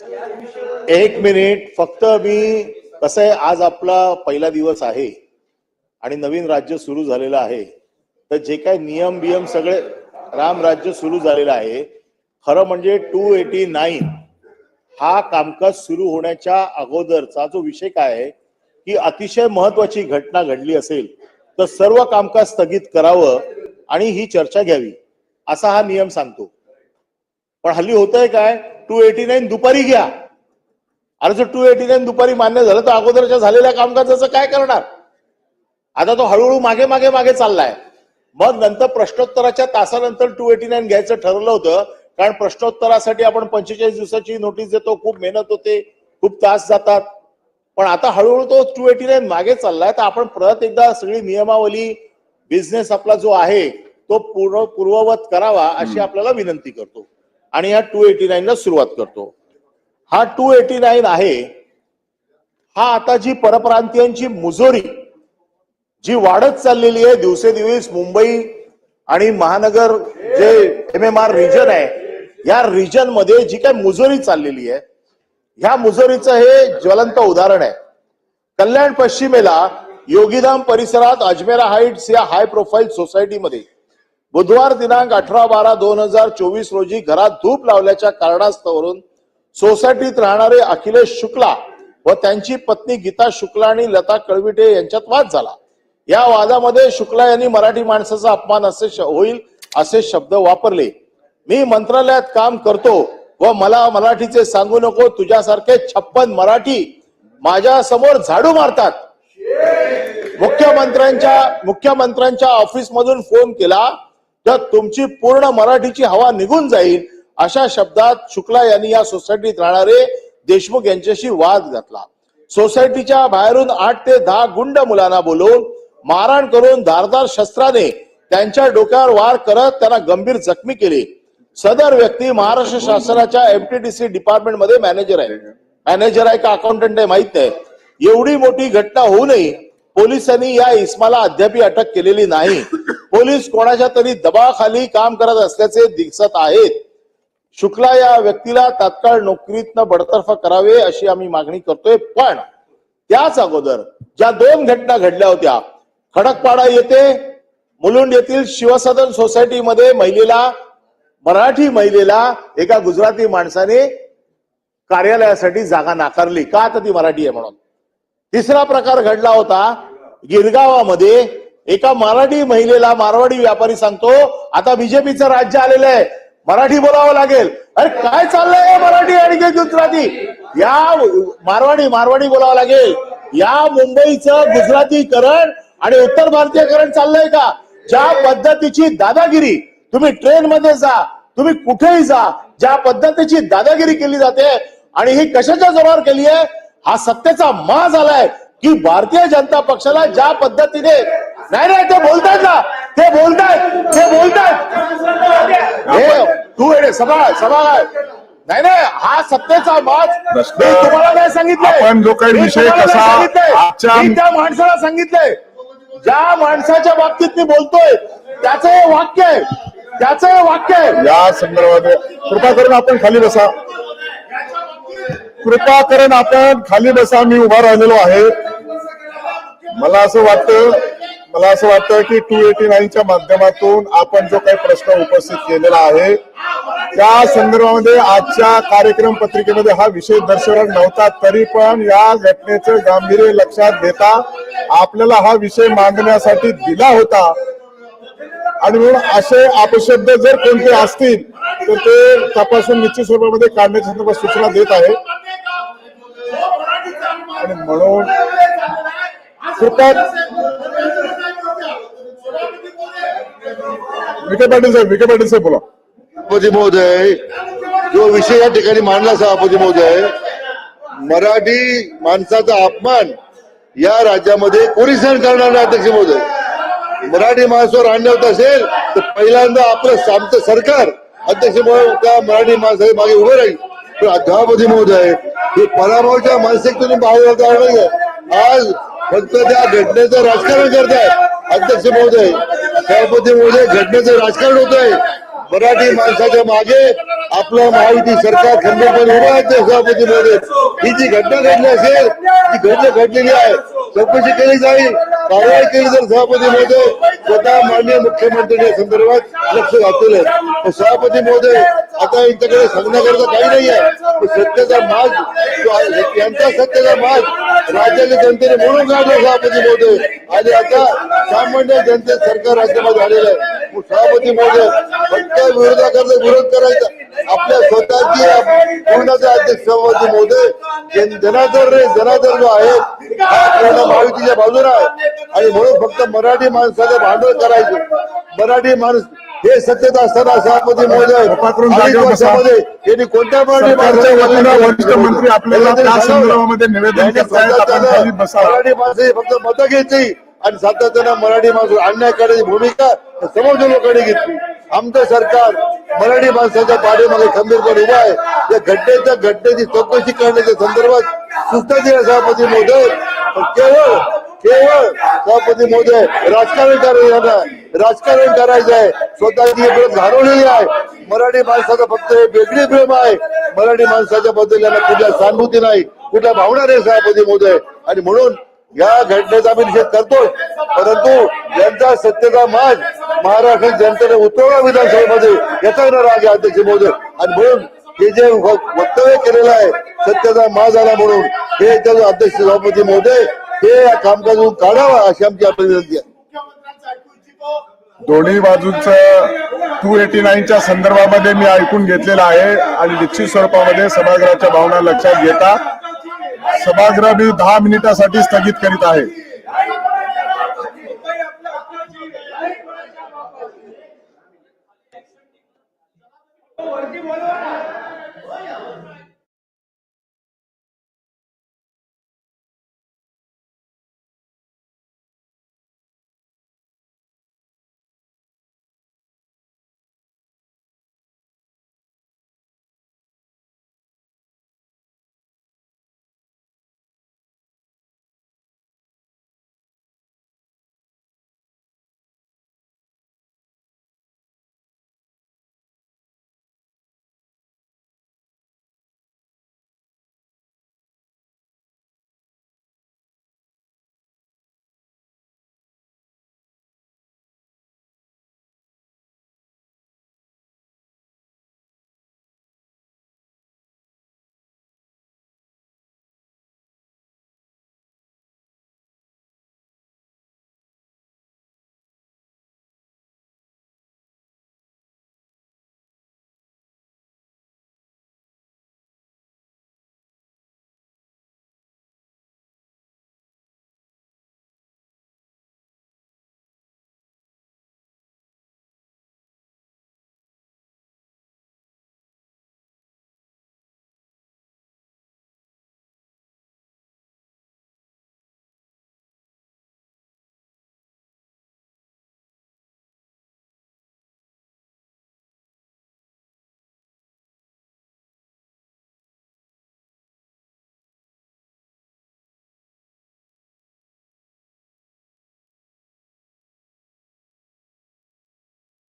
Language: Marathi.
एक मिनिट फक्त मी कसं आहे आज आपला पहिला दिवस आहे आणि नवीन राज्य सुरू झालेलं आहे. तर जे काय नियम बियम सगळे राम राज्य सुरू झालेलं आहे खरं म्हणजे टू एटी नाईन हा कामकाज सुरू होण्याच्या अगोदरचा जो विषय काय आहे की अतिशय महत्वाची घटना घडली असेल तर सर्व कामकाज स्थगित करावं आणि ही चर्चा घ्यावी असा हा नियम सांगतो. पण हल्ली होतंय काय टू एटी नाईन दुपारी घ्या. अरे जर टू एटी नाईन दुपारी मान्य झालं तर अगोदरच्या झालेल्या कामकाजाचं काय करणार? आता तो हळूहळू मागे मागे मागे चाललाय. मग नंतर प्रश्नोत्तराच्या तासानंतर टू एटी नाईन घ्यायचं ठरवलं होतं. कारण प्रश्नोत्तरासाठी आपण पंचेचाळीस दिवसाची नोटीस देतो खूप मेहनत होते खूप तास जातात. पण आता हळूहळू तो टू एटी नाईन मागे चाललाय. तर आपण परत एकदा सगळी नियमावली बिझनेस आपला जो आहे तो पूर्ण पूर्ववत करावा अशी आपल्याला विनंती करतो. आणि या टू एटी नाईन ला सुरुवात करतो. हा टू एटी नाईन आहे हा आता जी परप्रांतीयांची मुजोरी जी वाढत चाललेली आहे दिवसेदिवस मुंबई आणि महानगर जे एम एम आर रिजन आहे या रिजनमध्ये जी काय मुजोरी चाललेली आहे ह्या मुजोरीचं हे ज्वलंत उदाहरण आहे. कल्याण पश्चिमेला योगीधाम परिसरात अजमेरा हाईट्स या हाय प्रोफाईल सोसायटीमध्ये बुधवार दिनांक अठरा बारा दोन हजार चोवीस रोजी घरात धूप लावल्याच्या कारणास्तवरून सोसायटीत राहणारे अखिलेश शुक्ला व त्यांची पत्नी गीता शुक्ला आणि लता कळविटे यांच्यात वाद झाला. या वादामध्ये शुक्ला यांनी मराठी माणसाचा अपमान असे होईल असे शब्द वापरले. मी मंत्रालयात काम करतो व मला मराठीचे सांगू नको तुझ्यासारखे छप्पन मराठी माझ्यासमोर झाडू मारतात. मुख्यमंत्र्यांच्या मुख्यमंत्र्यांच्या ऑफिसमधून फोन केला. तर तुमची पूर्ण मराठीची हवा निघून जाईल अशा शब्दात शुक्ला यांनी या सोसायटीत राहणारे देशमुख यांच्याशी वाद घातला. सोसायटीच्या बाहेरून आठ ते दहा गुंड मुलांना बोलवून मारहाण करून धारदार शस्त्राने त्यांच्या डोक्यावर वार करत त्यांना गंभीर जखमी केले. सदर व्यक्ती महाराष्ट्र शासनाच्या एमटीडीसी डिपार्टमेंटमध्ये मॅनेजर आहे. मॅनेजर आहे का अकाउंटंट आहे माहीत नाही. एवढी मोठी घटना होऊनही पोलिसांनी या इस्माला अद्याप अटक केलेली नाही. पोलीस कोणाच्या तरी दबाखाली काम करत असल्याचे दिसत आहेत. शुक्ला या व्यक्तीला तात्काळ नोकरीतनं बडतर्फ करावे अशी आम्ही मागणी करतोय. पण त्याच अगोदर ज्या दोन घटना घडल्या होत्या खडकपाडा येथे मुलुंड येथील शिवसदन सोसायटीमध्ये महिलेला मराठी महिलेला एका गुजराती माणसाने कार्यालयासाठी जागा नाकारली. का तर ती मराठी आहे म्हणून. तिसरा प्रकार घडला होता गिरगावामध्ये एका मराठी महिलेला मारवाडी व्यापारी सांगतो आता बीजेपीचं राज्य आलेलं आहे मराठी बोलावं लागेल. अरे काय चाललंय मराठी आणि गुजराती? या मारवाडी मारवाडी बोलावं लागेल. या मुंबईचं गुजरातीकरण आणि उत्तर भारतीयकरण चाललंय का? ज्या पद्धतीची दादागिरी तुम्ही ट्रेन मध्ये जा तुम्ही कुठेही जा ज्या पद्धतीची दादागिरी केली जाते आणि ही कशाच्या जोरावर केली आहे हा सत्तेचा मा झालाय की भारतीय जनता पक्षाला ज्या पद्धतीने नाही नाही ते बोलतायत ना. ते बोलतायत ते बोलतायत. हे तू येडे सभा सभा नाही नाही हा सत्तेचा माज मी तुम्हाला नाही सांगितलंय. आपण जो काही मी विषय तुम्हाला नाही कसा सांगितलंय. आजच्या- मी त्या माणसाला सांगितलंय. ज्या माणसाच्या बाबतीत मी बोलतोय त्याचं हे वाक्य आहे. त्याचं हे वाक्य आहे. या संदर्भात कृपा करून आपण खाली बसा. कृपा करून आपण खाली बसा. मी उभा राहिलेलो आहे. मला असं वाटतं मला असं वाटतं की टू एटी नाईनच्या माध्यमातून आपण जो काही प्रश्न उपस्थित केलेला आहे त्या संदर्भामध्ये आजच्या कार्यक्रम पत्रिकेमध्ये हा विषय दर्शवला नव्हता तरी पण या घटनेचं गांभीर्य लक्षात घेता आपल्याला हा विषय मांडण्यासाठी दिला होता. आणि म्हणून असे अपशब्द जर कोणते असतील तर ते तपासून निश्चित स्वरूपामध्ये काढण्याच्या संदर्भात सूचना देत आहे. आणि म्हणून कृपया विखे पाटील साहेब विखे पाटील साहेब बोला. सभापती महोदय जो विषय या ठिकाणी मांडला सभापती महोदय मराठी माणसाचा अपमान या राज्यामध्ये कोणी सहन करणार नाही अध्यक्ष महोदय. मराठी माणसावर अन्याय होत असेल तर पहिल्यांदा आपलं आमचं सरकार अध्यक्ष महोदय त्या मराठी माणसाच्या मागे उभं राहील. पण सभापती महोदय हे पराभवच्या मानसिकतेतून बाहेर आज फक्त त्या घटनेचं राजकारण करतायत अध्यक्ष महोदय. सभापती महोदय घटनेचं राजकारण होत आहे मराठी माणसाच्या मागे आपलं महायुती सरकार खंडपणे उभं आहे सभापती महोदय. ही जी घटना घडली असेल ती घटना घडलेली आहे. चौकशी केली जाईल. कारवाई केली जाईल सभापती महोदय. स्वतः माननीय मुख्यमंत्री या संदर्भात लक्ष घातलेलं आहे. सभापती महोदय आता यांच्याकडे सांगण्याकरता काही नाही आहे पण सत्याचा माग आहे, यांचा सत्याचा माग राज्याच्या जनतेने म्हणून काढलं सभापती महोदय. आणि आता सामान्य जनतेत सरकार राज्यामध्ये आलेलं आहे. सभापती महोदय फक्त विरोधाकरता विरोध करायचा. आपल्या स्वतःची पूर्णाचा अध्यक्ष सभापती महोदय जन- जनार्दन रे जनार्दन जो आहे पूर्ण महायुतीच्या बाजूला आहे. आणि म्हणून फक्त मराठी माणसाचं भांडवल करायचं. मराठी माणूस हे सत्तेत असताना सभापती महोदय. वर्षामध्ये यांनी कोणत्या मराठी वरिष्ठ मंत्री आपल्याला. मराठी माणसं ही फक्त मतं घ्यायची आणि सातत्यानं मराठी माणसं अन्याय करण्याची भूमिका समोरच्या लोकांनी घेतली. आमचं सरकार मराठी माणसाच्या पाठीमागे खंबीरपणे उभा आहे. या घटनेच्या घटनेची चौकशी करण्याच्या संदर्भात सूचना दिल्या सभापती महोदय. केवळ केवळ सभापती महोदय राजकारण करायचं राजकारण करायचं आहे. स्वतःची इकडे घालवलेली आहे. मराठी माणसाचं फक्त हे वेगळी प्रेम आहे. मराठी माणसाच्या बद्दल यांना कुठल्या सहानुभूती नाही. कुठल्या भावना नाही सभापती महोदय. आणि म्हणून या घटनेचा आम्ही निषेध करतोय. परंतु यांचा सत्तेचा मान महाराष्ट्र जनतेने उतरवला विधानसभेमध्ये याचा राग आहे अध्यक्ष महोदय. आणि म्हणून हे जे वक्तव्य केलेलं आहे सत्तेचा माज आला म्हणून हे त्याचा अध्यक्ष सभापती महोदय हे या कामकाजून काढावा अशी आमची आपली विनंती आहे. दोन्ही बाजूचं टू एटी नाईनच्या संदर्भामध्ये मी ऐकून घेतलेलं आहे आणि निश्चित स्वरूपामध्ये सभागृहाच्या भावना लक्षात घेता. सभागृह मी दहा मिनिटासाठी स्थगित करीत आहे.